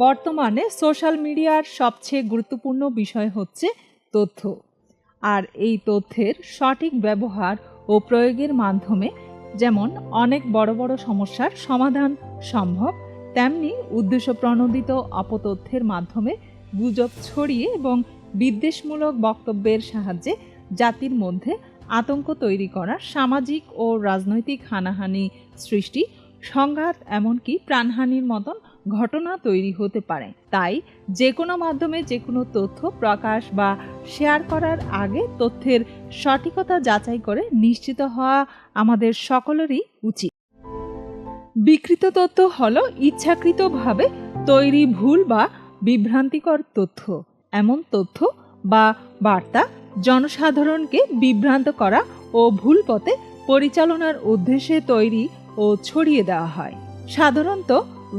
বর্তমানে সোশ্যাল মিডিয়ার সবচেয়ে গুরুত্বপূর্ণ বিষয় হচ্ছে তথ্য। আর এই তথ্যের সঠিক ব্যবহার ও প্রয়োগের মাধ্যমে যেমন অনেক বড় বড় সমস্যার সমাধান সম্ভব, তেমনি উদ্দেশ্য প্রণোদিত অপতথ্যের মাধ্যমে গুজব ছড়িয়ে এবং বিদ্বেষমূলক বক্তব্যের সাহায্যে জাতির মধ্যে আতঙ্ক তৈরি করা সামাজিক ও রাজনৈতিক হানাহানি সৃষ্টি, সংঘাত, এমনকি প্রাণহানির মতন ঘটনা তৈরি হতে পারে। তাই যে কোনো মাধ্যমে যে কোনো তথ্য প্রকাশ বা শেয়ার করার আগে তথ্যের সঠিকতা যাচাই করে নিশ্চিত হওয়া আমাদের সকলেরই উচিত। বিকৃত তথ্য হল ইচ্ছাকৃতভাবে তৈরি ভুল বা বিভ্রান্তিকর তথ্য। এমন তথ্য বা বার্তা জনসাধারণকে বিভ্রান্ত করা ও ভুল পথে পরিচালনার উদ্দেশ্যে তৈরি ও ছড়িয়ে দেওয়া হয়। সাধারণত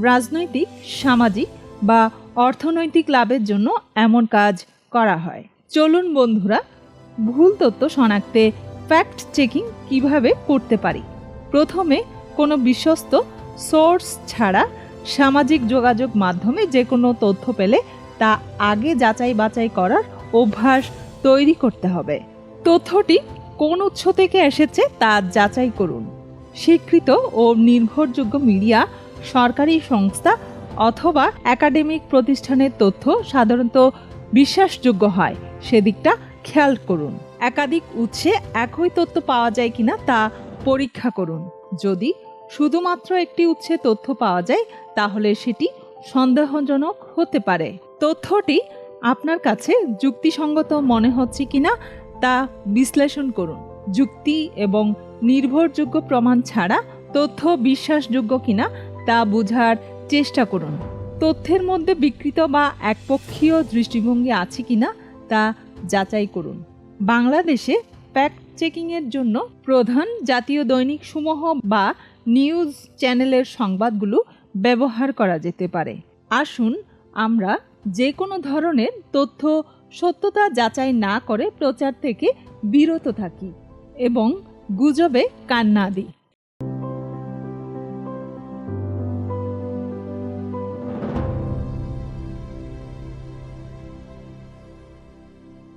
রাজনৈতিক, সামাজিক বা অর্থনৈতিক লাভের জন্য এমন কাজ করা হয়। চলুন বন্ধুরা, ভুল তথ্য শনাক্তে ফ্যাক্ট চেকিং কীভাবে করতে পারি? প্রথমে কোনো বিশ্বস্ত সোর্স ছাড়া সামাজিক যোগাযোগ মাধ্যমে যে কোনো তথ্য পেলে তা আগে যাচাই বাছাই করার অভ্যাস তৈরি করতে হবে। তথ্যটি কোন উৎস থেকে এসেছে তা যাচাই করুন। স্বীকৃত ও নির্ভরযোগ্য মিডিয়া সরকারি সংস্থা অথবা একাডেমিক প্রতিষ্ঠানের তথ্য সাধারণত বিশ্বাসযোগ্য হয়। সেদিকটা খেয়াল করুন। একাধিক উৎসে একই তথ্য পাওয়া যায় কিনা তা পরীক্ষা করুন। যদি শুধুমাত্র একটি উৎসে তথ্য পাওয়া যায়, তাহলে সেটি সন্দেহজনক হতে পারে। তথ্যটি আপনার কাছে যুক্তিসঙ্গত মনে হচ্ছে কিনা তা বিশ্লেষণ করুন। যুক্তি এবং নির্ভরযোগ্য প্রমাণ ছাড়া তথ্য বিশ্বাসযোগ্য কিনা তা বোঝার চেষ্টা করুন। তথ্যের মধ্যে বিকৃত বা একপক্ষীয় দৃষ্টিভঙ্গি আছে কিনা তা যাচাই করুন। বাংলাদেশে ফ্যাক্ট চেকিংয়ের জন্য প্রধান জাতীয় দৈনিক সমূহ বা নিউজ চ্যানেলের সংবাদগুলো ব্যবহার করা যেতে পারে। আসুন আমরা যে কোনো ধরনের তথ্য সত্যতা যাচাই না করে প্রচার থেকে বিরত থাকি এবং গুজবে কান্না দিই।